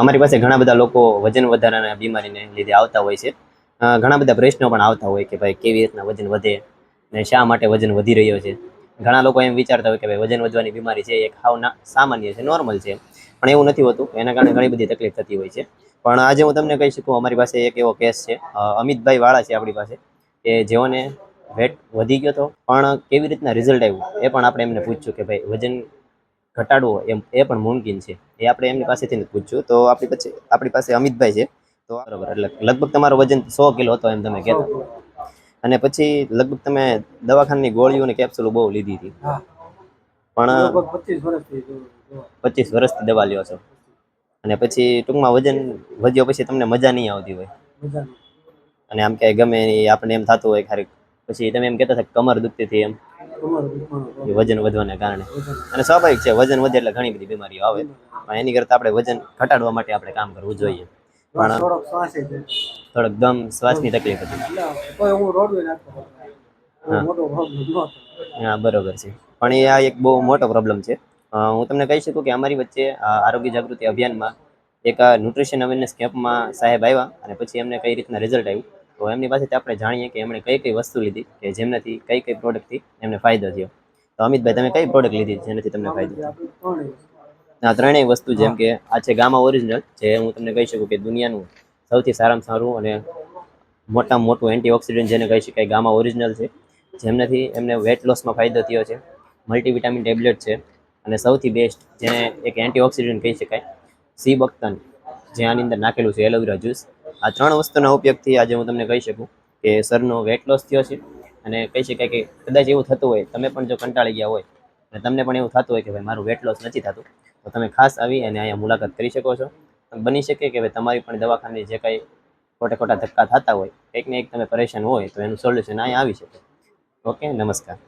અમારી પાસે ઘણા બધા લોકો વજન વધારાના બીમારીને લીધે આવતા હોય છે. ઘણા બધા પ્રશ્નો પણ આવતા હોય કે ભાઈ કેવી રીતના વજન વધે ને શા માટે વજન વધી રહ્યો છે. ઘણા લોકો એમ વિચારતા હોય કે ભાઈ વજન વધવાની બીમારી છે એ ખાવ સામાન્ય છે, નોર્મલ છે. પણ એવું નથી હોતું. એના કારણે ઘણી બધી તકલીફ થતી હોય છે. પણ આજે હું તમને કહી શકું, અમારી પાસે એક એવો કેસ છે. અમિતભાઈ વાળા છે આપણી પાસે, કે જેઓને વેટ વધી ગયો હતો. પણ કેવી રીતના રિઝલ્ટ આવ્યું એ પણ આપણે એમને પૂછ્યું કે ભાઈ વજન ઘટાડવો એમ એ પણ મુમકિન છે. એ આપણે એમની પાસેથી જ પૂછ્યું. તો આપણી પછી આપણી પાસે અમિતભાઈ છે. તો બરાબર એટલે લગભગ તમારું વજન સો કિલો હતો એમ તમે કહેતા. અને પછી લગભગ તમે દવાખાનાની ગોળીઓ અને કેપ્સ્યુલો બહુ લીધી હતી. પણ પચીસ વર્ષથી દવા લ્યો છો. અને પછી ટૂંકમાં વજન વધ્યો પછી તમને મજા નહીં આવતી હોય. અને આમ ક્યાંય ગમે આપણને એમ થતું હોય ખાલી પછી તમે એમ કહેતા હતા કે કમર દુખતી હતી એમ. એ વજન વધવાને કારણે. અને સ્વાભાવિક છે વજન વધે એટલે ઘણી બધી બીમારીઓ આવે. પણ એની કરતાં આપણે વજન ઘટાડવા માટે આપણે કામ કરવું જોઈએ. પણ- થોડોક દમ શ્વાસની તકલીફ હતી. હું બરોબર છે. પણ એ આ એક બહુ મોટો પ્રોબ્લેમ છે. હું તમને કહી શકું કે અમારી વચ્ચે આરોગ્ય જાગૃતિ અભિયાનમાં એક ન્યુટ્રિશન અવેરનેસ કેમ્પમાં સાહેબ આવ્યા અને પછી એમને કઈ રીતના રિઝલ્ટ આવ્યું. તો એમની પાસેથી આપણે જાણીએ કે એમણે કઈ કઈ વસ્તુ લીધી કે જેમનાથી કઈ કઈ પ્રોડક્ટથી એમને ફાયદો થયો. તો અમિતભાઈ, તમે કઈ પ્રોડક્ટ લીધી જેનાથી તમને ફાયદો થયો? આ ત્રણેય વસ્તુ જેમ કે આ છે ગામા ઓરિજિનલ જે હું તમને કહી શકું કે દુનિયાનું સૌથી સારામાં સારું અને મોટામાં મોટું એન્ટીઓક્સિડન્ટ જેને કહી શકાય ગામા ઓરિજિનલ છે. જેમનાથી એમને વેટ લોસમાં ફાયદો થયો છે. મલ્ટીવિટામિન ટેબ્લેટ છે અને સૌથી બેસ્ટ જેને એક એન્ટીઓક્સિડન્ટ કહી શકાય સી બક્તન, જે આની અંદર નાખેલું છે એલોવેરા જ્યુસ આ ત્રણ વસ્તુના ઉપયોગથી આજે હું તમને કહી શકું કે સરનો વેટ લોસ થયો છે. અને કહી શકાય કે કદાચ એવું થતું હોય, તમે પણ જો કંટાળી ગયા હોય, અને તમને પણ એવું થતું હોય કે ભાઈ મારું વેટ લોસ નથી થતું, તો તમે ખાસ આવી અને અહીંયા મુલાકાત કરી શકો છો. બની શકે કે ભાઈ તમારી પણ દવાખાને જે કાંઈ ખોટા ખોટા ધક્કા થતા હોય કંઈક ને એક તમે પરેશાન હોય, તો એનું સોલ્યુશન અહીંયા આવી શકે. ઓકે, નમસ્કાર.